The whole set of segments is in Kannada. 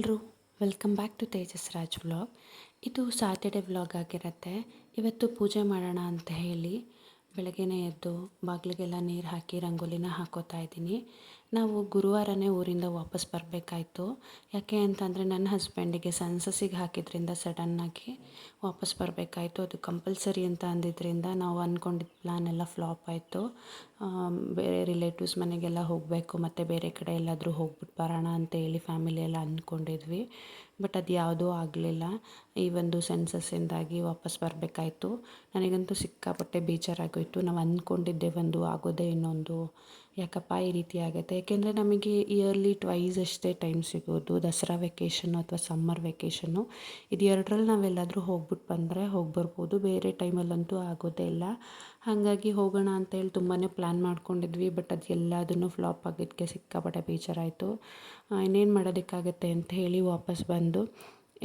ಎಲ್ಲರೂ welcome back to Tejas Raj vlog ಇದು ಸಾಟರ್ಡೆ ವ್ಲಾಗ್ ಆಗಿರುತ್ತೆ. ಇವತ್ತು ಪೂಜೆ ಮಾಡೋಣ ಅಂತ ಹೇಳಿ ಬೆಳಗ್ಗೆನೇ ಎದ್ದು ಬಾಗಿಲಿಗೆಲ್ಲ ನೀರು ಹಾಕಿ ರಂಗೋಲಿನ ಹಾಕೋತಾ ಇದ್ದೀನಿ. ನಾವು ಗುರುವಾರನೇ ಊರಿಂದ ವಾಪಸ್ ಬರಬೇಕಾಯ್ತು. ಯಾಕೆ ಅಂತಂದರೆ ನನ್ನ ಹಸ್ಬೆಂಡಿಗೆ ಸನ್ಸಸಿಗೆ ಹಾಕಿದ್ರಿಂದ ಸಡನ್ನಾಗಿ ವಾಪಸ್ ಬರಬೇಕಾಯ್ತು. ಅದು ಕಂಪಲ್ಸರಿ ಅಂತ ಅಂದಿದ್ದರಿಂದ ನಾವು ಅಂದ್ಕೊಂಡಿದ್ದ ಪ್ಲ್ಯಾನ್ ಎಲ್ಲ ಫ್ಲಾಪ್ ಆಯಿತು. ಬೇರೆ ರಿಲೇಟಿವ್ಸ್ ಮನೆಗೆಲ್ಲ ಹೋಗಬೇಕು, ಮತ್ತು ಬೇರೆ ಕಡೆ ಎಲ್ಲಾದರೂ ಹೋಗ್ಬಿಟ್ಟು ಬರೋಣ ಅಂತ ಹೇಳಿ ಫ್ಯಾಮಿಲಿ ಎಲ್ಲ ಅಂದ್ಕೊಂಡಿದ್ವಿ ಬಟ್ ಅದು ಯಾವುದೂ ಆಗಲಿಲ್ಲ. ಈ ಒಂದು ಸೆನ್ಸಸ್ಸಿಂದಾಗಿ ವಾಪಸ್ ಬರಬೇಕಾಯ್ತು. ನನಗಂತೂ ಸಿಕ್ಕಾಪಟ್ಟೆ ಬೇಜಾರಾಗೋಯಿತು. ನಾವು ಅಂದ್ಕೊಂಡಿದ್ದೆ ಒಂದು ಆಗೋದೇ ಇನ್ನೊಂದು. ಯಾಕಪ್ಪ ಈ ರೀತಿ ಆಗುತ್ತೆ? ಯಾಕೆಂದರೆ ನಮಗೆ ಇಯರ್ಲಿ ಟ್ವೈಸ್ ಅಷ್ಟೇ ಟೈಮ್ ಸಿಗೋದು. ದಸರಾ ವೆಕೇಷನ್ನು ಅಥವಾ ಸಮ್ಮರ್ ವೆಕೇಷನ್ನು ಇದು ಎರಡರಲ್ಲಿ ನಾವೆಲ್ಲಾದರೂ ಹೋಗ್ಬಿಟ್ಟು ಬಂದರೆ ಹೋಗಿ ಬರ್ಬೋದು ಬೇರೆ ಟೈಮಲ್ಲಂತೂ ಆಗೋದೇ ಇಲ್ಲ. ಹಾಗಾಗಿ ಹೋಗೋಣ ಅಂತ ಹೇಳಿ ತುಂಬಾ ಪ್ಲ್ಯಾನ್ ಮಾಡ್ಕೊಂಡಿದ್ವಿ ಬಟ್ ಅದು ಎಲ್ಲದನ್ನು ಫ್ಲಾಪ್ ಆಗಿದ್ದಕ್ಕೆ ಸಿಕ್ಕಾಪಟ್ಟೆ ಬೇಜಾರಾಯಿತು. ಇನ್ನೇನು ಮಾಡೋದಕ್ಕಾಗತ್ತೆ ಅಂತ ಹೇಳಿ ವಾಪಸ್ ಬಂದು,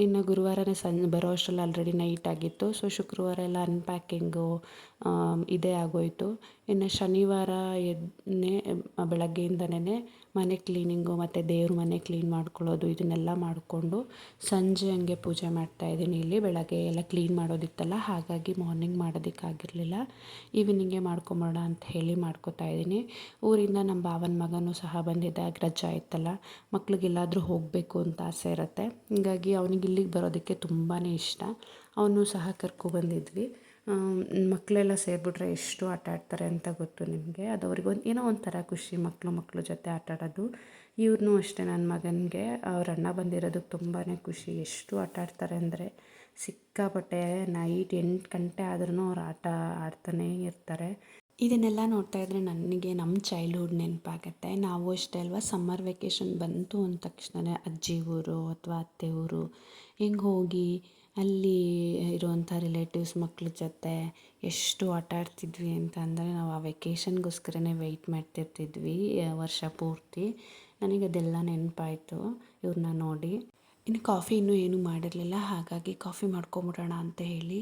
ಇನ್ನು ಗುರುವಾರನೇ ಸನ್ ಬರೋ ಅಷ್ಟರಲ್ಲಿ ಆಲ್ರೆಡಿ ನೈಟ್ ಆಗಿತ್ತು. ಸೊ ಶುಕ್ರವಾರ ಎಲ್ಲ ಅನ್ಪ್ಯಾಕಿಂಗು ಇದೇ ಆಗೋಯಿತು. ಇನ್ನು ಶನಿವಾರ ಎದ್ನೇ ಬೆಳಗ್ಗೆಯಿಂದನೇ ಮನೆ ಕ್ಲೀನಿಂಗು ಮತ್ತು ದೇವ್ರ ಮನೆ ಕ್ಲೀನ್ ಮಾಡ್ಕೊಳ್ಳೋದು, ಇದನ್ನೆಲ್ಲ ಮಾಡಿಕೊಂಡು ಸಂಜೆ ಹಂಗೆ ಪೂಜೆ ಮಾಡ್ತಾಯಿದ್ದೀನಿ ಇಲ್ಲಿ ಬೆಳಗ್ಗೆ ಎಲ್ಲ ಕ್ಲೀನ್ ಮಾಡೋದಿತ್ತಲ್ಲ, ಹಾಗಾಗಿ ಮಾರ್ನಿಂಗ್ ಮಾಡೋದಕ್ಕಾಗಿರಲಿಲ್ಲ. ಈವ್ನಿಂಗೆ ಮಾಡ್ಕೊಂಬೋಣ ಅಂತ ಹೇಳಿ ಮಾಡ್ಕೋತಾ ಇದ್ದೀನಿ. ಊರಿಂದ ನಮ್ಮ ಭಾವನ ಮಗನೂ ಸಹ ಬಂದಿದ್ದ, ರಜಾ ಇತ್ತಲ್ಲ, ಮಕ್ಳಿಗೆಲ್ಲಾದರೂ ಹೋಗಬೇಕು ಅಂತ ಆಸೆ ಇರುತ್ತೆ. ಹೀಗಾಗಿ ಅವನಿಗೆ ಇಲ್ಲಿಗೆ ಬರೋದಕ್ಕೆ ತುಂಬಾ ಇಷ್ಟ. ಅವನು ಸಹ ಕರ್ಕೊಬಂದಿದ್ವಿ ಮಕ್ಕಳೆಲ್ಲ ಸೇರಿಬಿಟ್ರೆ ಎಷ್ಟು ಆಟ ಆಡ್ತಾರೆ ಅಂತ ಗೊತ್ತು ನಿಮಗೆ? ಅದು ಅವ್ರಿಗೆ ಒಂದು, ಏನೋ ಒಂಥರ ಖುಷಿ ಮಕ್ಕಳು ಮಕ್ಕಳು ಜೊತೆ ಆಟ ಆಡೋದು. ಇವ್ರನ್ನೂ ಅಷ್ಟೇ ನನ್ನ ಮಗನಿಗೆ, ಅವ್ರ ಅಣ್ಣ ಬಂದಿರೋದಕ್ಕೆ ತುಂಬಾ ಖುಷಿ. ಎಷ್ಟು ಆಟ ಆಡ್ತಾರೆ ಅಂದರೆ ಸಿಕ್ಕಾಪಟ್ಟೆ ನೈಟ್ ಎಂಟು ಗಂಟೆ ಆದ್ರೂ ಅವ್ರು ಆಟ ಆಡ್ತಾನೇ ಇರ್ತಾರೆ. ಇದನ್ನೆಲ್ಲ ನೋಡ್ತಾ ಇದ್ದರೆ ನನಗೆ ನಮ್ಮ ಚೈಲ್ಡ್ಹುಡ್ ನೆನಪಾಗತ್ತೆ. ನಾವು ಅಷ್ಟೇ ಅಲ್ವಾ? ಸಮ್ಮರ್ ವೆಕೇಷನ್ ಬಂತು ಅಂದ ತಕ್ಷಣ ಅಜ್ಜಿ ಊರು ಅಥವಾ ಅತ್ತೆ ಊರು, ಹಿಂಗೆ ಹೋಗಿ ಅಲ್ಲಿ ಇರುವಂಥ ರಿಲೇಟಿವ್ಸ್ ಮಕ್ಳ ಜೊತೆ ಎಷ್ಟು ಆಟ ಆಡ್ತಿದ್ವಿ ಅಂತ ಅಂದರೆ ನಾವು ಆ ವೆಕೇಷನ್ಗೋಸ್ಕರನೇ ವೆಯ್ಟ್ ಮಾಡ್ತಿರ್ತಿದ್ವಿ ವರ್ಷ ಪೂರ್ತಿ. ನನಗೆ ಅದೆಲ್ಲ ನೆನಪಾಯಿತು ಇವ್ರನ್ನ ನೋಡಿ. ಇನ್ನು ಕಾಫಿ ಇನ್ನೂ ಏನೂ ಮಾಡಿರಲಿಲ್ಲ, ಹಾಗಾಗಿ ಕಾಫಿ ಮಾಡ್ಕೊಂಬಿಡೋಣ ಅಂತ ಹೇಳಿ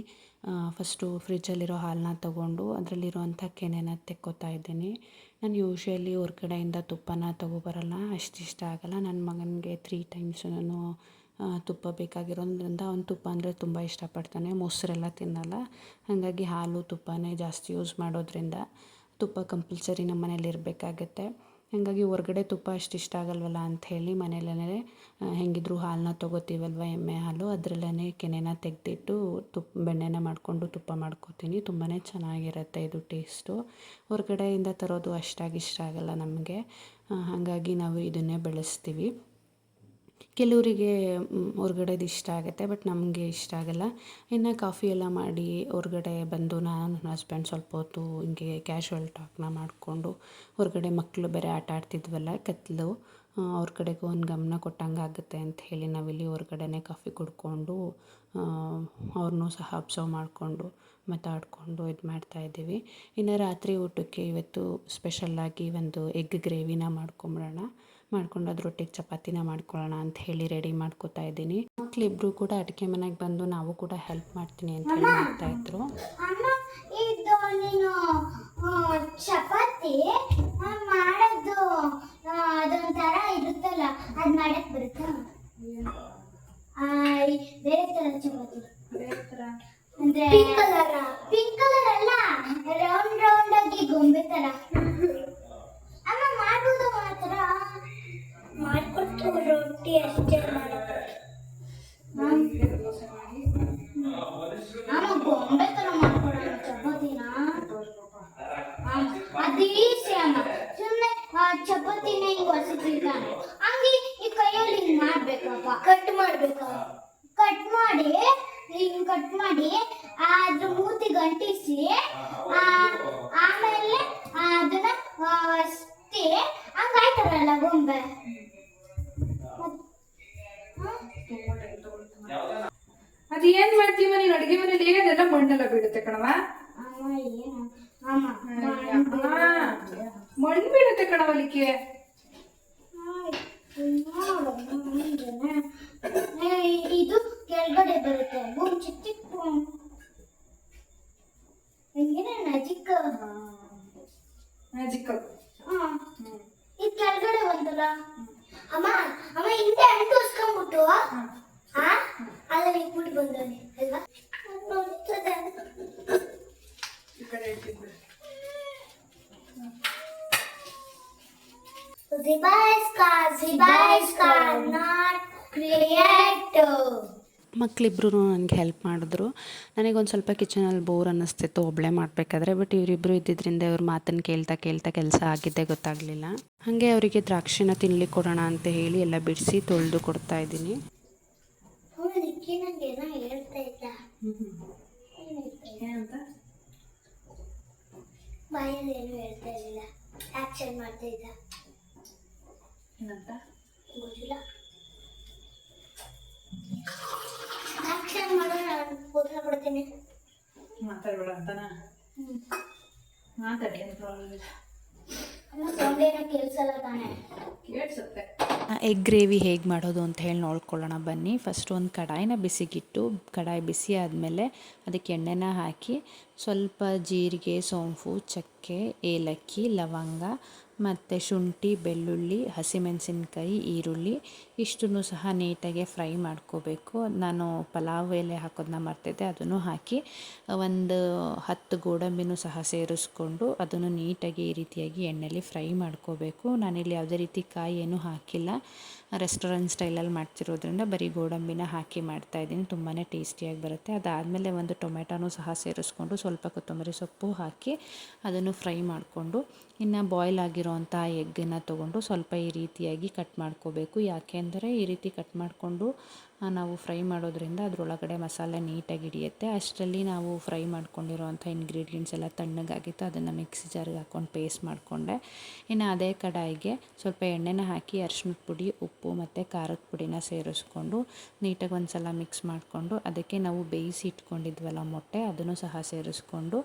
ಫಸ್ಟು ಫ್ರಿಜ್ಜಲ್ಲಿರೋ ಹಾಲನ್ನ ತೊಗೊಂಡು ಅದರಲ್ಲಿರುವಂಥ ಕೆನೆನ ತೆಕ್ಕೋತಾ ಇದ್ದೀನಿ. ನಾನು ಯೂಶ್ವಲಿ ಹೊರ್ಗಡೆಯಿಂದ ತುಪ್ಪನ ತೊಗೊಬರಲ್ಲ ಅಷ್ಟು ಇಷ್ಟ ಆಗಲ್ಲ. ನನ್ನ ಮಗನಿಗೆ ತ್ರೀ ಟೈಮ್ಸ್ ನಾನು ತುಪ್ಪ ಬೇಕಾಗಿರೋದ್ರಿಂದ ಅವ್ನು ತುಪ್ಪ ಅಂದರೆ ತುಂಬ ಇಷ್ಟಪಡ್ತಾನೆ. ಮೊಸರೆಲ್ಲ ತಿನ್ನಲ್ಲ. ಹಾಗಾಗಿ ಹಾಲು ತುಪ್ಪನೇ ಜಾಸ್ತಿ ಯೂಸ್ ಮಾಡೋದ್ರಿಂದ ತುಪ್ಪ ಕಂಪಲ್ಸರಿ ನಮ್ಮ ಮನೇಲಿ ಇರಬೇಕಾಗತ್ತೆ. ಹಾಗಾಗಿ ಹೊರ್ಗಡೆ ತುಪ್ಪ ಅಷ್ಟು ಇಷ್ಟ ಆಗಲ್ವಲ್ಲ? ಅಂಥೇಳಿ ಮನೆಯಲ್ಲೇ ಹೆಂಗಿದ್ರು ಹಾಲನ್ನ ತೊಗೋತೀವಲ್ವ ಎಮ್ಮೆ ಹಾಲು? ಅದರಲ್ಲೇ ಕೆನೆನ ತೆಗೆದಿಟ್ಟು ತುಪ್ಪ ಬೆಣ್ಣೆನ ಮಾಡಿಕೊಂಡು ತುಪ್ಪ ಮಾಡ್ಕೋತೀನಿ. ತುಂಬಾ ಚೆನ್ನಾಗಿರುತ್ತೆ ಇದು ಟೇಸ್ಟು. ಹೊರಗಡೆಯಿಂದ ತರೋದು ಅಷ್ಟಾಗಿ ಇಷ್ಟ ಆಗಲ್ಲ ನಮಗೆ. ಹಾಗಾಗಿ ನಾವು ಇದನ್ನೇ ಬೆಳೆಸ್ತೀವಿ. ಕೆಲವರಿಗೆ ಹೊರ್ಗಡೆದು ಇಷ್ಟ ಆಗುತ್ತೆ, ಬಟ್ ನಮಗೆ ಇಷ್ಟ ಆಗಲ್ಲ. ಇನ್ನು ಕಾಫಿ ಎಲ್ಲ ಮಾಡಿ ಹೊರ್ಗಡೆ ಬಂದು ನಾನು ನನ್ನ ಹಸ್ಬೆಂಡ್ ಸ್ವಲ್ಪ ಹೊತ್ತು ಹಿಂಗೆ ಕ್ಯಾಶುವಲ್ ಟಾಕ್ನ ಮಾಡಿಕೊಂಡು ಹೊರಗಡೆ ಮಕ್ಕಳು ಬೇರೆ ಆಟ ಆಡ್ತಿದ್ವಲ್ಲ ಕತ್ತಲು ಅವ್ರ ಕಡೆಗೂ ಒಂದು ಗಮನ ಕೊಟ್ಟಂಗೆ ಆಗುತ್ತೆ ಅಂತ ಹೇಳಿ ನಾವಿಲ್ಲಿ ಹೊರ್ಗಡೆನೇ ಕಾಫಿ ಕುಡ್ಕೊಂಡು ಅವ್ರನ್ನೂ ಸಹ ಅಬ್ಸರ್ವ್ ಮಾಡಿಕೊಂಡು ಮಾತಾಡಿಕೊಂಡು ಇದು ಮಾಡ್ತಾಯಿದ್ದೀವಿ ಇನ್ನು ರಾತ್ರಿ ಊಟಕ್ಕೆ ಇವತ್ತು ಸ್ಪೆಷಲ್ಲಾಗಿ ಒಂದು ಎಗ್ ಗ್ರೇವಿನ ಮಾಡ್ಕೊಂಬಿಡೋಣ. ಮಾಡ್ಕೊಂಡು ಅದ್ರೊಟ್ಟಿಗೆ ಚಪಾತಿನ ಮಾಡ್ಕೊಳ್ಳೋಣ ಅಂತ ಹೇಳಿ ರೆಡಿ ಮಾಡ್ಕೋತಾ ಇದ್ದೀನಿ. ಮಕ್ಕಳಿಬ್ರು ಕೂಡ ಅಡಿಕೆ ಮನೆಗೆ ಬಂದು ನಾವು ಕೂಡ ಹೆಲ್ಪ್ ಮಾಡ್ತೀನಿ ಅಂತ ಹೇಳಿ ಮಾಡ್ತಾ ಇದ್ರು. ಚಪಾತಿ ಆ, ಮಾಡೋದು ಆ, ಅದೊಂಥರ ಇರುತ್ತಲ್ಲ ಅದ್ ಮಾಡಕ್ ಬರುತ್ತಾ ಆ, ಈ ಬೇರೆ ತರ ಚಪಾತಿ ಅಂದ್ರೆ ಪಿಂಕ್ ಕಲರ್ ಪಿಂಕ್ ಕಲರ್ ಅಲ್ಲ ರೌಂಡ್ ರೌಂಡ್ ಆಗಿ ಗೊಂಬೆ ತರ ಅಮ್ಮ ಮಾಡ್ಬೋದು ಮಾತ್ರ ಮಾಡ್ಕೊಟ್ಟು ರೊಟ್ಟಿ ಅಷ್ಟೇ ಮಾಡೋದು ನಾನು ಗೊಂಬೆ ತರ ಮಾಡ್ಕೊಡೋಣ ಚಪಾತಿನ ಅದು ಈಸಿ ಅಮ್ಮ ಸುಮ್ಮನೆ ಚಪಾತಿನ ಹಿಂಗ್ ಹೊಸತಿದ್ದಾನೆ ಹಂಗೆ ಈ ಕೈಯಲ್ಲಿ ಹಿಂಗ್ ಮಾಡ್ಬೇಕಪ್ಪ ಕಟ್ ಮಾಡ್ಬೇಕು ಕಟ್ ಮಾಡಿ ಹಿಂಗ್ ಕಟ್ ಮಾಡಿ ಅದ್ರ ಮೂತಿ ಗಂಟಿಸಿ ಆ, ಆಮೇಲೆ ಅದನ್ನ ಅಷ್ಟೇ ಹಂಗಾಯ್ತಾರಲ್ಲ ಗೊಂಬೆ ಅದು ಏನ್ ಮಾಡ್ತೀವ ನೀನ್ ಅಡಿಗೆ ಮನೇಲಿ ಏನೆಲ್ಲ ಮಣ್ಣೆಲ್ಲ ಬೀಳುತ್ತೆ ಕಣವ ಮಣ್ಣು ಬೀಳುತ್ತೆ ಕಣವಲಿಕ್ಕೆ ಇದು ಕೆಳಗಡೆ ಬರುತ್ತೆ ಚಿಕ್ಕ. ಚಿಕ್ಕ ನಜಿಕ್. ಇದು ಕೆಳಗಡೆ ಬಂತಲ್ಲ ಅಮ್ಮ ಅಮ್ಮ ಹಿಂದೆ ಅಂಟು ಉಸ್ಕೊಂಡ್ಬಿಟ್ಟು ಆದ್ರೆ ಇಟ್ಬಿಟ್ಟು ಬಂದವನೆ ಅಲ್ವಾ. ಮಕ್ಕಳಿಬ್ರು ನನಗೆ ಹೆಲ್ಪ್ ಮಾಡಿದ್ರು. ನನಗೊಂದು ಸ್ವಲ್ಪ ಕಿಚನಲ್ಲಿ ಬೋರ್ ಅನ್ನಿಸ್ತಿತ್ತು ಒಬ್ಬಳೇ ಮಾಡಬೇಕಾದ್ರೆ ಬಟ್ ಇವರಿಬ್ಬರು ಇದ್ದಿದ್ದರಿಂದ ಇವ್ರ ಮಾತನ್ನು ಕೇಳ್ತಾ ಕೇಳ್ತಾ ಕೆಲಸ ಆಗಿದ್ದೇ ಗೊತ್ತಾಗಲಿಲ್ಲ. ಹಾಗೆ ಅವರಿಗೆ ದ್ರಾಕ್ಷಿನ ತಿನ್ಲಿಕ್ಕೆ ಕೊಡೋಣ ಅಂತ ಹೇಳಿ ಎಲ್ಲ ಬಿಡಿಸಿ ತೊಳೆದು ಕೊಡ್ತಾ ಇದ್ದೀನಿ. ನಂಗೆ ಏನೋ ಹೇಳ್ತಾ ಇದ್ದ? ಏನಂತ? ಬಾಯಲ್ಲಿ ಏನು ಹೇಳ್ತಾ ಇರಲಿಲ್ಲ ಆಕ್ಷನ್ ಮಾಡ್ತಾ ಇದ್ದ. ಏನಂತ? ಗೊತ್ತಿಲ್ಲ. ಆಕ್ಷನ್ ಮಾಡೋ ನಾನು ಉತ್ತರ ಕೊಡ್ತೀನಿ ಮಾತಾಡ್ಬೇಡ ಅಂತನಾ? ಮಾತಾಡಿ ಏನು ಪ್ರಾಬ್ಲಮ್ ಇಲ್ಲ. ಅಮ್ಮ ಕೇಳಿಸಲ್ಲ ತಾನೆ. ಕೇಳಿಸುತ್ತೆ. ಎಗ್ ಗ್ರೇವಿ ಹೇಗೆ ಮಾಡೋದು ಅಂತ ಹೇಳಿ ನೋಡ್ಕೊಳ್ಳೋಣ ಬನ್ನಿ. ಫಸ್ಟ್ ಒಂದು ಕಡಾಯಿನ ಬಿಸಿಗಿಟ್ಟು, ಕಡಾಯಿ ಬಿಸಿ ಆದಮೇಲೆ ಅದಕ್ಕೆ ಎಣ್ಣೆನ ಹಾಕಿ ಸ್ವಲ್ಪ ಜೀರಿಗೆ, ಸೋಂಪು, ಚಕ್ಕೆ, ಏಲಕ್ಕಿ, ಲವಂಗ ಮತ್ತು ಶುಂಠಿ, ಬೆಳ್ಳುಳ್ಳಿ, ಹಸಿಮೆಣಸಿನ್ಕಾಯಿ, ಈರುಳ್ಳಿ ಇಷ್ಟನ್ನು ಸಹ ನೀಟಾಗಿ ಫ್ರೈ ಮಾಡ್ಕೋಬೇಕು. ನಾನು ಪಲಾವ್ ಎಲೆ ಹಾಕೋದನ್ನ ಮರ್ತಿದ್ದೆ ಅದನ್ನು ಹಾಕಿ ಒಂದು ಹತ್ತು ಗೋಡಂಬಿನೂ ಸಹ ಸೇರಿಸ್ಕೊಂಡು ಅದನ್ನು ನೀಟಾಗಿ ಈ ರೀತಿಯಾಗಿ ಎಣ್ಣೆಯಲ್ಲಿ ಫ್ರೈ ಮಾಡ್ಕೋಬೇಕು. ನಾನಿಲ್ಲಿ ಯಾವುದೇ ರೀತಿ ಕಾಯಿ ಏನೂ ಹಾಕಿಲ್ಲ. ರೆಸ್ಟೋರೆಂಟ್ ಸ್ಟೈಲಲ್ಲಿ ಮಾಡ್ತಿರೋದ್ರಿಂದ ಬರೀ ಗೋಡಂಬಿನ ಹಾಕಿ ಮಾಡ್ತಾಯಿದ್ದೀನಿ ತುಂಬಾ ಟೇಸ್ಟಿಯಾಗಿ ಬರುತ್ತೆ. ಅದಾದಮೇಲೆ ಒಂದು ಟೊಮೆಟೊನೂ ಸಹ ಸೇರಿಸ್ಕೊಂಡು ಸ್ವಲ್ಪ ಕೊತ್ತಂಬರಿ ಸೊಪ್ಪು ಹಾಕಿ ಅದನ್ನು ಫ್ರೈ ಮಾಡಿಕೊಂಡು, ಇನ್ನು ಬಾಯ್ಲ್ ಆಗಿರೋವಂಥ ಎಗ್ಗನ್ನು ತೊಗೊಂಡು ಸ್ವಲ್ಪ ಈ ರೀತಿಯಾಗಿ ಕಟ್ ಮಾಡ್ಕೋಬೇಕು. ಯಾಕೆಂದರೆ ಈ ರೀತಿ ಕಟ್ ಮಾಡಿಕೊಂಡು ನಾವು ಫ್ರೈ ಮಾಡೋದ್ರಿಂದ ಅದರೊಳಗಡೆ ಮಸಾಲೆ ನೀಟಾಗಿ ಹಿಡಿಯುತ್ತೆ. ಅಷ್ಟರಲ್ಲಿ ನಾವು ಫ್ರೈ ಮಾಡ್ಕೊಂಡಿರೋವಂಥ ಇಂಗ್ರೀಡಿಯೆಂಟ್ಸ್ ಎಲ್ಲ ತಣ್ಣಗಾಗಿತ್ತು. ಅದನ್ನು ಮಿಕ್ಸಿ ಜಾರಿಗೆ ಹಾಕ್ಕೊಂಡು ಪೇಸ್ಟ್ ಮಾಡಿಕೊಂಡೆ. ಇನ್ನು ಅದೇ ಕಡಾಯಿಗೆ ಸ್ವಲ್ಪ ಎಣ್ಣೆನ ಹಾಕಿ ಅರಿಶಿನದ ಪುಡಿ, ಉಪ್ಪು ಮತ್ತು ಖಾರದ ಪುಡಿನ ಸೇರಿಸ್ಕೊಂಡು ನೀಟಾಗಿ ಒಂದು ಸಲ ಮಿಕ್ಸ್ ಮಾಡಿಕೊಂಡು ಅದಕ್ಕೆ ನಾವು ಬೇಯಿಸಿ ಇಟ್ಕೊಂಡಿದ್ವಲ್ಲ ಮೊಟ್ಟೆ, ಅದನ್ನು ಸಹ ಸೇರಿಸ್ಕೊಂಡು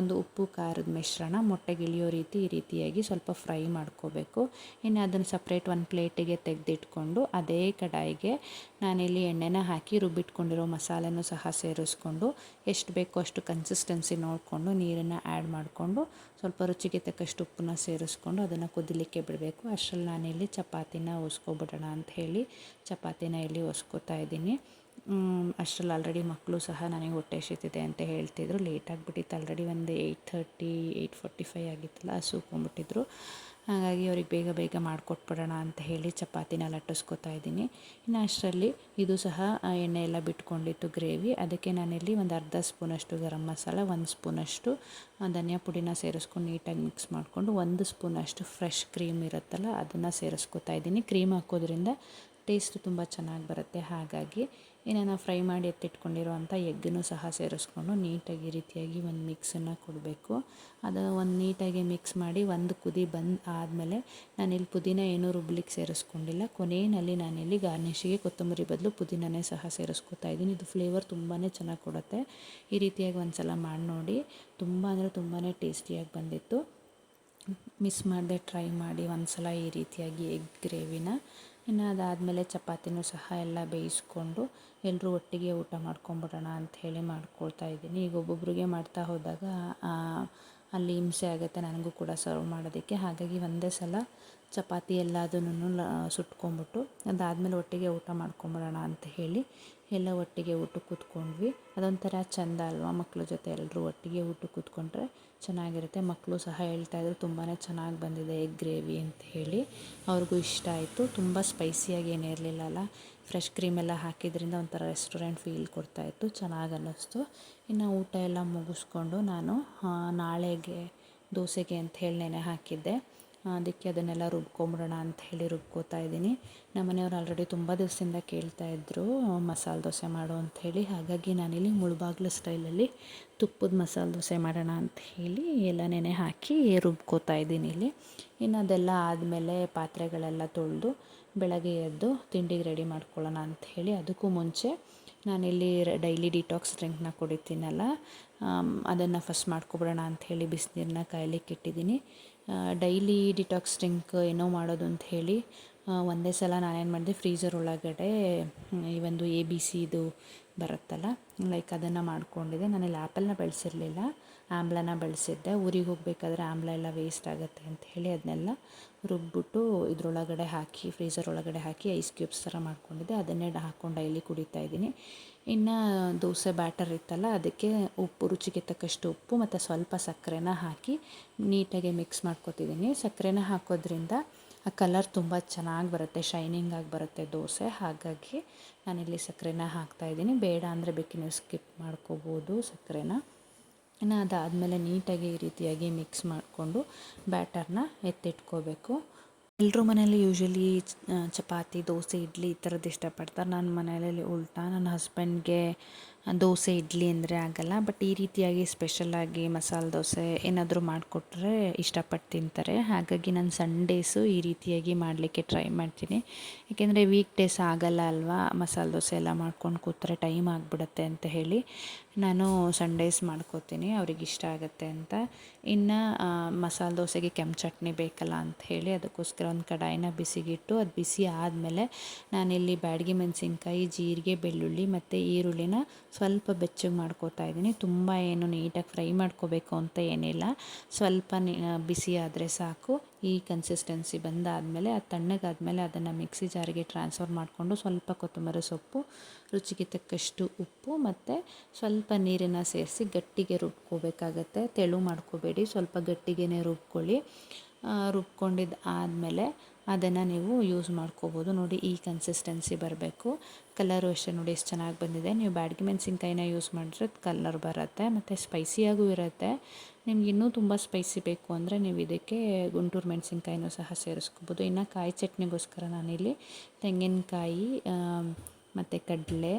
ಒಂದು ಉಪ್ಪು, ಖಾರದ ಮಿಶ್ರಣ ಮೊಟ್ಟೆಗೆ ಇಳಿಯೋ ರೀತಿ ಈ ರೀತಿಯಾಗಿ ಸ್ವಲ್ಪ ಫ್ರೈ ಮಾಡ್ಕೋಬೇಕು. ಇನ್ನು ಅದನ್ನು ಸಪ್ರೇಟ್ ಒಂದು ಪ್ಲೇಟಿಗೆ ತೆಗೆದಿಟ್ಕೊಂಡು ಅದೇ ಕಡಾಯಿಗೆ ನಾನಿಲ್ಲಿ ಎಣ್ಣೆನ ಹಾಕಿ ರುಬ್ಬಿಟ್ಕೊಂಡಿರೋ ಮಸಾಲೆನೂ ಸಹ ಸೇರಿಸ್ಕೊಂಡು ಎಷ್ಟು ಬೇಕೋ ಅಷ್ಟು ಕನ್ಸಿಸ್ಟೆನ್ಸಿ ನೋಡಿಕೊಂಡು ನೀರನ್ನು ಆ್ಯಡ್ ಮಾಡಿಕೊಂಡು ಸ್ವಲ್ಪ ರುಚಿಗೆ ತಕ್ಕಷ್ಟು ಉಪ್ಪನ್ನ ಸೇರಿಸ್ಕೊಂಡು ಅದನ್ನು ಕುದಿಲಿಕ್ಕೆ ಬಿಡಬೇಕು. ಅಷ್ಟರಲ್ಲಿ ನಾನಿಲ್ಲಿ ಚಪಾತಿನ ಒಸ್ಕೊಬಿಡೋಣ ಅಂತ ಹೇಳಿ ಚಪಾತಿನ ಇಲ್ಲಿ ಒಸ್ಕೋತಾ ಇದ್ದೀನಿ. ಅಷ್ಟರಲ್ಲಿ ಆಲ್ರೆಡಿ ಮಕ್ಕಳು ಸಹ ನನಗೆ ಹೊಟ್ಟೆ ಶೀತಿದೆ ಅಂತ ಹೇಳ್ತಿದ್ರು. ಲೇಟ್ ಆಗಿಬಿಟ್ಟಿತ್ತು. ಆಲ್ರೆಡಿ ಒಂದು eight thirty eight forty five ಆಗಿತ್ತಲ್ಲ ಹಸುಕೊಂಬಿಟ್ಟಿದ್ರು ಹಾಗಾಗಿ ಅವ್ರಿಗೆ ಬೇಗ ಬೇಗ ಮಾಡಿಕೊಟ್ಬಿಡೋಣ ಅಂತ ಹೇಳಿ ಚಪಾತಿನ ಲಟ್ಟಿಸ್ಕೊತಾ ಇದ್ದೀನಿ. ಇನ್ನು ಅಷ್ಟರಲ್ಲಿ ಇದು ಸಹ ಎಣ್ಣೆ ಎಲ್ಲ ಬಿಟ್ಕೊಂಡಿತ್ತು ಗ್ರೇವಿ. ಅದಕ್ಕೆ ನಾನಿಲ್ಲಿ ಒಂದು ಅರ್ಧ ಸ್ಪೂನಷ್ಟು ಗರಂ ಮಸಾಲ, ಒಂದು ಸ್ಪೂನಷ್ಟು ಧನಿಯಾ ಪುಡಿನ ಸೇರಿಸ್ಕೊಂಡು ನೀಟಾಗಿ ಮಿಕ್ಸ್ ಮಾಡಿಕೊಂಡು ಒಂದು ಸ್ಪೂನಷ್ಟು ಫ್ರೆಶ್ ಕ್ರೀಮ್ ಇರುತ್ತಲ್ಲ, ಅದನ್ನು ಸೇರಿಸ್ಕೊತಾ ಇದ್ದೀನಿ. ಕ್ರೀಮ್ ಹಾಕೋದ್ರಿಂದ ಟೇಸ್ಟ್ ತುಂಬ ಚೆನ್ನಾಗಿ ಬರುತ್ತೆ. ಹಾಗಾಗಿ ಏನೇನೋ ಫ್ರೈ ಮಾಡಿ ಎತ್ತಿಟ್ಕೊಂಡಿರುವಂಥ ಎಗ್ಗನ್ನು ಸಹ ಸೇರಿಸ್ಕೊಂಡು ನೀಟಾಗಿ ರೀತಿಯಾಗಿ ಒಂದು ಮಿಕ್ಸನ್ನು ಕೊಡಬೇಕು. ಅದು ಒಂದು ನೀಟಾಗಿ ಮಿಕ್ಸ್ ಮಾಡಿ ಒಂದು ಕುದಿ ಬಂದು ಆದಮೇಲೆ ನಾನಿಲ್ಲಿ ಪುದೀನ ಏನೂ ರುಬ್ಲಿಕ್ಕೆ ಸೇರಿಸ್ಕೊಂಡಿಲ್ಲ. ಕೊನೆಯಲ್ಲಿ ನಾನಿಲ್ಲಿ ಗಾರ್ನಿಷಿಗೆ ಕೊತ್ತಂಬರಿ ಬದಲು ಪುದೀನನೇ ಸಹ ಸೇರಿಸ್ಕೊತಾ ಇದ್ದೀನಿ. ಇದು ಫ್ಲೇವರ್ ತುಂಬಾ ಚೆನ್ನಾಗಿ ಕೊಡುತ್ತೆ. ಈ ರೀತಿಯಾಗಿ ಒಂದು ಸಲ ಮಾಡಿ ನೋಡಿ. ತುಂಬ ಅಂದರೆ ತುಂಬಾ ಟೇಸ್ಟಿಯಾಗಿ ಬಂದಿತ್ತು. ಮಿಸ್ ಮಾಡದೆ ಟ್ರೈ ಮಾಡಿ ಒಂದು ಸಲ ಈ ರೀತಿಯಾಗಿ ಎಗ್ ಗ್ರೇವಿನ. ಇನ್ನು ಅದಾದಮೇಲೆ ಚಪಾತಿನೂ ಸಹ ಎಲ್ಲ ಬೇಯಿಸ್ಕೊಂಡು ಎಲ್ಲರೂ ಒಟ್ಟಿಗೆ ಊಟ ಮಾಡ್ಕೊಂಬಿಡೋಣ ಅಂತ ಹೇಳಿ ಮಾಡ್ಕೊಳ್ತಾ ಇದ್ದೀನಿ. ಈಗ ಒಬ್ಬೊಬ್ರಿಗೆ ಮಾಡ್ತಾ ಹೋದಾಗ ಅಲ್ಲಿ ಹಿಂಸೆ ಆಗುತ್ತೆ, ನನಗೂ ಕೂಡ ಸರ್ವ್ ಮಾಡೋದಕ್ಕೆ. ಹಾಗಾಗಿ ಒಂದೇ ಸಲ ಚಪಾತಿ ಎಲ್ಲದನ್ನು ಸುಟ್ಕೊಂಬಿಟ್ಟು ಅದಾದಮೇಲೆ ಒಟ್ಟಿಗೆ ಊಟ ಮಾಡ್ಕೊಂಬಿಡೋಣ ಅಂತ ಹೇಳಿ, ಎಲ್ಲ ಒಟ್ಟಿಗೆ ಊಟ ಕೂತ್ಕೊಂಡ್ವಿ. ಅದೊಂಥರ ಚೆಂದ ಅಲ್ವಾ ಮಕ್ಕಳ ಜೊತೆ ಎಲ್ಲರೂ ಒಟ್ಟಿಗೆ ಊಟ ಕೂತ್ಕೊಂಡ್ರೆ ಚೆನ್ನಾಗಿರುತ್ತೆ. ಮಕ್ಕಳು ಸಹ ಹೇಳ್ತಾಯಿದ್ರು ತುಂಬಾ ಚೆನ್ನಾಗಿ ಬಂದಿದೆ ಎಗ್ ಗ್ರೇವಿ ಅಂತ ಹೇಳಿ. ಅವ್ರಿಗೂ ಇಷ್ಟ ಆಯಿತು. ತುಂಬ ಸ್ಪೈಸಿಯಾಗಿ ಏನೂ ಇರಲಿಲ್ಲ ಅಲ್ಲ. ಫ್ರೆಶ್ ಕ್ರೀಮ್ ಎಲ್ಲ ಹಾಕಿದ್ರಿಂದ ಒಂಥರ ರೆಸ್ಟೋರೆಂಟ್ ಫೀಲ್ ಕೊಡ್ತಾಯಿತ್ತು ಚೆನ್ನಾಗಿ ಅನ್ನಿಸ್ತು. ಇನ್ನು ಊಟ ಎಲ್ಲ ಮುಗಿಸ್ಕೊಂಡು ನಾನು ನಾಳೆಗೆ ದೋಸೆಗೆ ಅಂತ ಹೇಳಿ ನೆನೆ ಹಾಕಿದ್ದೆ. ಅದಕ್ಕೆ ಅದನ್ನೆಲ್ಲ ರುಬ್ಕೊಂಬಿಡೋಣ ಅಂತ ಹೇಳಿ ರುಬ್ಕೋತಾ ಇದ್ದೀನಿ. ನಮ್ಮ ಮನೆಯವ್ರು ಆಲ್ರೆಡಿ ತುಂಬ ದಿವಸದಿಂದ ಕೇಳ್ತಾ ಇದ್ದರು ಮಸಾಲೆ ದೋಸೆ ಮಾಡು ಅಂತ ಹೇಳಿ. ಹಾಗಾಗಿ ನಾನಿಲ್ಲಿ ಮುಳುಬಾಗ್ಲು ಸ್ಟೈಲಲ್ಲಿ ತುಪ್ಪದ ಮಸಾಲೆ ದೋಸೆ ಮಾಡೋಣ ಅಂತ ಹೇಳಿ ಎಲ್ಲ ನೆನೆ ಹಾಕಿ ರುಬ್ಕೋತಾ ಇದ್ದೀನಿ ಇಲ್ಲಿ. ಇನ್ನು ಅದೆಲ್ಲ ಆದಮೇಲೆ ಪಾತ್ರೆಗಳೆಲ್ಲ ತೊಳೆದು ಬೆಳಗ್ಗೆ ಎದ್ದು ತಿಂಡಿಗೆ ರೆಡಿ ಮಾಡ್ಕೊಳ್ಳೋಣ ಅಂತ ಹೇಳಿ ಅದಕ್ಕೂ ಮುಂಚೆ ನಾನಿಲ್ಲಿ ಡೈಲಿ ಡಿಟಾಕ್ಸ್ ಡ್ರಿಂಕ್ನ ಕುಡಿತೀನಲ್ಲ ಅದನ್ನು ಫಸ್ಟ್ ಮಾಡ್ಕೊಬಿಡೋಣ ಹೇಳಿ ಬಿಸಿನೀರನ್ನ ಕಾಯಲಿಕ್ಕೆ ಇಟ್ಟಿದ್ದೀನಿ. ಡೈಲಿ ಡಿಟಾಕ್ಸ್ ಡ್ರಿಂಕ್ ಏನೋ ಮಾಡೋದು ಅಂತ ಹೇಳಿ ಒಂದೇ ಸಲ ನಾನೇನು ಮಾಡಿದೆ ಫ್ರೀಝರ್ ಒಳಗಡೆ ಈ ಒಂದು ಎ ಬಿ ಸಿದು ಬರುತ್ತಲ್ಲ, ಲೈಕ್ ಅದನ್ನು ಮಾಡಿಕೊಂಡಿದ್ದೆ. ನಾನಿಲ್ಲಿ ಆ್ಯಪಲ್ನ ಬೆಳೆಸಿರಲಿಲ್ಲ. ಆಮ್ಲನ ಬಳಸಿದ್ದೆ. ಊರಿಗೆ ಹೋಗಬೇಕಾದ್ರೆ ಆಮ್ಲ ಎಲ್ಲ ವೇಸ್ಟ್ ಆಗುತ್ತೆ ಅಂತ ಹೇಳಿ ಅದನ್ನೆಲ್ಲ ರುಬ್ಬಿಟ್ಟು ಇದರೊಳಗಡೆ ಹಾಕಿ ಫ್ರೀಸರ್ ಒಳಗಡೆ ಹಾಕಿ ಐಸ್ ಕ್ಯೂಬ್ಸ್ ಥರ ಮಾಡ್ಕೊಂಡಿದ್ದೆ. ಅದನ್ನೇ ಹಾಕ್ಕೊಂಡು ಡೈಲಿ ಕುಡಿತಾ ಇದ್ದೀನಿ. ಇನ್ನು ದೋಸೆ ಬ್ಯಾಟರ್ ಇತ್ತಲ್ಲ, ಅದಕ್ಕೆ ಉಪ್ಪು, ರುಚಿಗೆ ತಕ್ಕಷ್ಟು ಉಪ್ಪು ಮತ್ತು ಸ್ವಲ್ಪ ಸಕ್ಕರೆನ ಹಾಕಿ ನೀಟಾಗಿ ಮಿಕ್ಸ್ ಮಾಡ್ಕೊತಿದ್ದೀನಿ. ಸಕ್ಕರೆನ ಹಾಕೋದ್ರಿಂದ ಆ ಕಲರ್ ತುಂಬ ಚೆನ್ನಾಗಿ ಬರುತ್ತೆ ಶೈನಿಂಗ್ ಆಗಿ ಬರುತ್ತೆ ದೋಸೆ. ಹಾಗಾಗಿ ನಾನಿಲ್ಲಿ ಸಕ್ಕರೆನ ಹಾಕ್ತಾಯಿದ್ದೀನಿ ಬೇಡ ಅಂದರೆ ಬೇಕಿನ ಸ್ಕಿಪ್ ಮಾಡ್ಕೋಬೋದು ಸಕ್ಕರೆನ. ಇನ್ನು ಅದಾದಮೇಲೆ ನೀಟಾಗಿ ಈ ರೀತಿಯಾಗಿ ಮಿಕ್ಸ್ ಮಾಡಿಕೊಂಡು ಬ್ಯಾಟರ್ನ ಎತ್ತಿಟ್ಕೋಬೇಕು. ಎಲ್ಲರೂ ಮನೇಲಿ ಯೂಶ್ವಲಿ ಚಪಾತಿ, ದೋಸೆ, ಇಡ್ಲಿ ಈ ಥರದ್ದು ಇಷ್ಟಪಡ್ತಾರೆ. ನನ್ನ ಮನೆಯಲ್ಲಿ ಉಲ್ಟಾ, ನನ್ನ ಹಸ್ಬೆಂಡ್ಗೆ ದೋಸೆ, ಇಡ್ಲಿ ಅಂದರೆ ಆಗಲ್ಲ. ಬಟ್ ಈ ರೀತಿಯಾಗಿ ಸ್ಪೆಷಲಾಗಿ ಮಸಾಲೆ ದೋಸೆ ಏನಾದರೂ ಮಾಡಿಕೊಟ್ರೆ ಇಷ್ಟಪಟ್ಟು ತಿಂತಾರೆ. ಹಾಗಾಗಿ ನಾನು ಸಂಡೇಸು ಈ ರೀತಿಯಾಗಿ ಮಾಡಲಿಕ್ಕೆ ಟ್ರೈ ಮಾಡ್ತೀನಿ. ಏಕೆಂದರೆ ವೀಕ್ ಡೇಸ್ ಆಗಲ್ಲ ಅಲ್ವಾ? ಮಸಾಲೆ ದೋಸೆ ಎಲ್ಲ ಮಾಡ್ಕೊಂಡು ಕೂತ್ರೆ ಟೈಮ್ ಆಗಿಬಿಡುತ್ತೆ ಅಂತ ಹೇಳಿ ನಾನು ಸಂಡೇಸ್ ಮಾಡ್ಕೋತೀನಿ. ಅವ್ರಿಗೆ ಇಷ್ಟ ಆಗುತ್ತೆ ಅಂತ. ಇನ್ನು ಮಸಾಲೆ ದೋಸೆಗೆ ಕೆಂಪು ಚಟ್ನಿ ಬೇಕಲ್ಲ ಅಂತ ಹೇಳಿ ಅದಕ್ಕೋಸ್ಕರ ಒಂದು ಕಡಾಯಿನ ಬಿಸಿಗಿಟ್ಟು ಅದು ಬಿಸಿ ಆದಮೇಲೆ ನಾನಿಲ್ಲಿ ಬ್ಯಾಡಗಿ ಮೆಣಸಿನ್ಕಾಯಿ, ಜೀರಿಗೆ, ಬೆಳ್ಳುಳ್ಳಿ ಮತ್ತು ಈರುಳ್ಳಿನ ಸ್ವಲ್ಪ ಬೆಚ್ಚಗೆ ಮಾಡ್ಕೋತಾ ಇದ್ದೀನಿ. ತುಂಬ ಏನು ನೀಟಾಗಿ ಫ್ರೈ ಮಾಡ್ಕೋಬೇಕು ಅಂತ ಏನಿಲ್ಲ. ಸ್ವಲ್ಪ ಬಿಸಿ ಆದರೆ ಸಾಕು. ಈ ಕನ್ಸಿಸ್ಟೆನ್ಸಿ ಬಂದಾದಮೇಲೆ ಅದು ತಣ್ಣಗಾದಮೇಲೆ ಅದನ್ನು ಮಿಕ್ಸಿ ಜಾರಿಗೆ ಟ್ರಾನ್ಸ್ಫರ್ ಮಾಡಿಕೊಂಡು ಸ್ವಲ್ಪ ಕೊತ್ತಂಬರಿ ಸೊಪ್ಪು, ರುಚಿಗೆ ತಕ್ಕಷ್ಟು ಉಪ್ಪು ಮತ್ತು ಸ್ವಲ್ಪ ನೀರನ್ನು ಸೇರಿಸಿ ಗಟ್ಟಿಗೆ ರುಬ್ಕೋಬೇಕಾಗತ್ತೆ. ತೆಳು ಮಾಡ್ಕೋಬೇಡಿ. ಸ್ವಲ್ಪ ಗಟ್ಟಿಗೆ ರುಬ್ಕೊಳ್ಳಿ. ರುಬ್ಕೊಂಡಿದ್ದು ಆದಮೇಲೆ ಅದನ್ನು ನೀವು ಯೂಸ್ ಮಾಡ್ಕೋಬೋದು. ನೋಡಿ ಈ ಕನ್ಸಿಸ್ಟೆನ್ಸಿ ಬರಬೇಕು. ಕಲರು ಅಷ್ಟೇ ನೋಡಿ ಎಷ್ಟು ಚೆನ್ನಾಗಿ ಬಂದಿದೆ. ನೀವು ಬ್ಯಾಡಗಿ ಮೆಣಸಿನ್ಕಾಯಿನ ಯೂಸ್ ಮಾಡಿದ್ರೆ ಕಲರ್ ಬರುತ್ತೆ. ಮತ್ತು ಸ್ಪೈಸಿಯಾಗೂ ಇರುತ್ತೆ. ನಿಮ್ಗೆ ಇನ್ನೂ ತುಂಬ ಸ್ಪೈಸಿ ಬೇಕು ಅಂದರೆ ನೀವು ಇದಕ್ಕೆ ಗುಂಟೂರು ಮೆಣಸಿನ್ಕಾಯಿನೂ ಸಹ ಸೇರಿಸ್ಕೋಬೋದು. ಇನ್ನು ಕಾಯಿ ಚಟ್ನಿಗೋಸ್ಕರ ನಾನಿಲ್ಲಿ ತೆಂಗಿನಕಾಯಿ ಮತ್ತು ಕಡಲೆ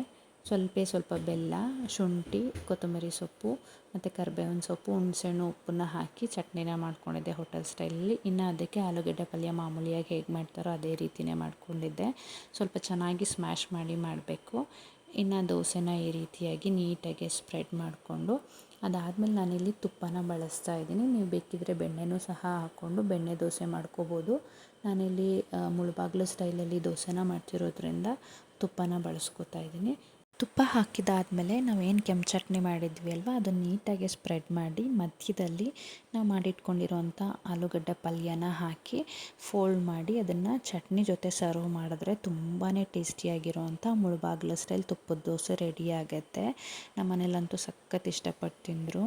ಸ್ವಲ್ಪ ಸ್ವಲ್ಪ ಬೆಲ್ಲ, ಶುಂಠಿ, ಕೊತ್ತಂಬರಿ ಸೊಪ್ಪು ಮತ್ತು ಕರ್ಬೇವಿನ ಸೊಪ್ಪು, ಹುಣಸೆಹಣ್ಣು ಉಪ್ಪನ್ನ ಹಾಕಿ ಚಟ್ನಿನ ಮಾಡ್ಕೊಂಡಿದ್ದೆ ಹೋಟೆಲ್ ಸ್ಟೈಲಲ್ಲಿ ಇನ್ನು ಅದಕ್ಕೆ ಆಲೂಗಡ್ಡೆ ಪಲ್ಯ ಮಾಮೂಲಿಯಾಗಿ ಹೇಗೆ ಮಾಡ್ತಾರೋ ಅದೇ ರೀತಿಯೇ ಮಾಡ್ಕೊಂಡಿದ್ದೆ. ಸ್ವಲ್ಪ ಚೆನ್ನಾಗಿ ಸ್ಮ್ಯಾಶ್ ಮಾಡಿ ಮಾಡಬೇಕು. ಇನ್ನು ದೋಸೆನ ಈ ರೀತಿಯಾಗಿ ನೀಟಾಗಿ ಸ್ಪ್ರೆಡ್ ಮಾಡಿಕೊಂಡು ಅದಾದಮೇಲೆ ನಾನಿಲ್ಲಿ ತುಪ್ಪನ ಬಳಸ್ತಾ ಇದ್ದೀನಿ. ನೀವು ಬೇಕಿದ್ದರೆ ಬೆಣ್ಣೆನೂ ಸಹ ಹಾಕ್ಕೊಂಡು ಬೆಣ್ಣೆ ದೋಸೆ ಮಾಡ್ಕೋಬೋದು. ನಾನಿಲ್ಲಿ ಮುಳುಬಾಗ್ಲು ಸ್ಟೈಲಲ್ಲಿ ದೋಸೆನ ಮಾಡ್ತಿರೋದ್ರಿಂದ ತುಪ್ಪನ ಬಳಸ್ಕೊತಾ ಇದ್ದೀನಿ. ತುಪ್ಪ ಹಾಕಿದಾದಮೇಲೆ ನಾವೇನು ಕೆಂಪು ಚಟ್ನಿ ಮಾಡಿದ್ವಿ ಅಲ್ವಾ ಅದನ್ನು ನೀಟಾಗಿ ಸ್ಪ್ರೆಡ್ ಮಾಡಿ ಮಧ್ಯದಲ್ಲಿ ನಾವು ಮಾಡಿಟ್ಕೊಂಡಿರೋಂಥ ಆಲೂಗಡ್ಡೆ ಪಲ್ಯನ ಹಾಕಿ ಫೋಲ್ಡ್ ಮಾಡಿ ಅದನ್ನು ಚಟ್ನಿ ಜೊತೆ ಸರ್ವ್ ಮಾಡಿದ್ರೆ ತುಂಬಾ ಟೇಸ್ಟಿಯಾಗಿರೋವಂಥ ಮುಳುಬಾಗ್ಲ ಸ್ಟೈಲ್ ತುಪ್ಪದ ದೋಸೆ ರೆಡಿ ಆಗುತ್ತೆ. ನಮ್ಮ ಮನೇಲಂತೂ ಸಖತ್ ಇಷ್ಟಪಟ್ಟು ತಿಂದರು.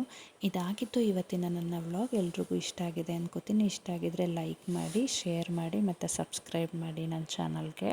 ಇದಾಗಿತ್ತು ಇವತ್ತಿನ ನನ್ನ ವ್ಲಾಗ್ ಎಲ್ರಿಗೂ ಇಷ್ಟ ಆಗಿದೆ ಅನ್ಕೋತೀನಿ. ಇಷ್ಟ ಆಗಿದ್ರೆ ಲೈಕ್ ಮಾಡಿ ಶೇರ್ ಮಾಡಿ, ಮತ್ತು ಸಬ್ಸ್ಕ್ರೈಬ್ ಮಾಡಿ ನನ್ನ ಚಾನಲ್ಗೆ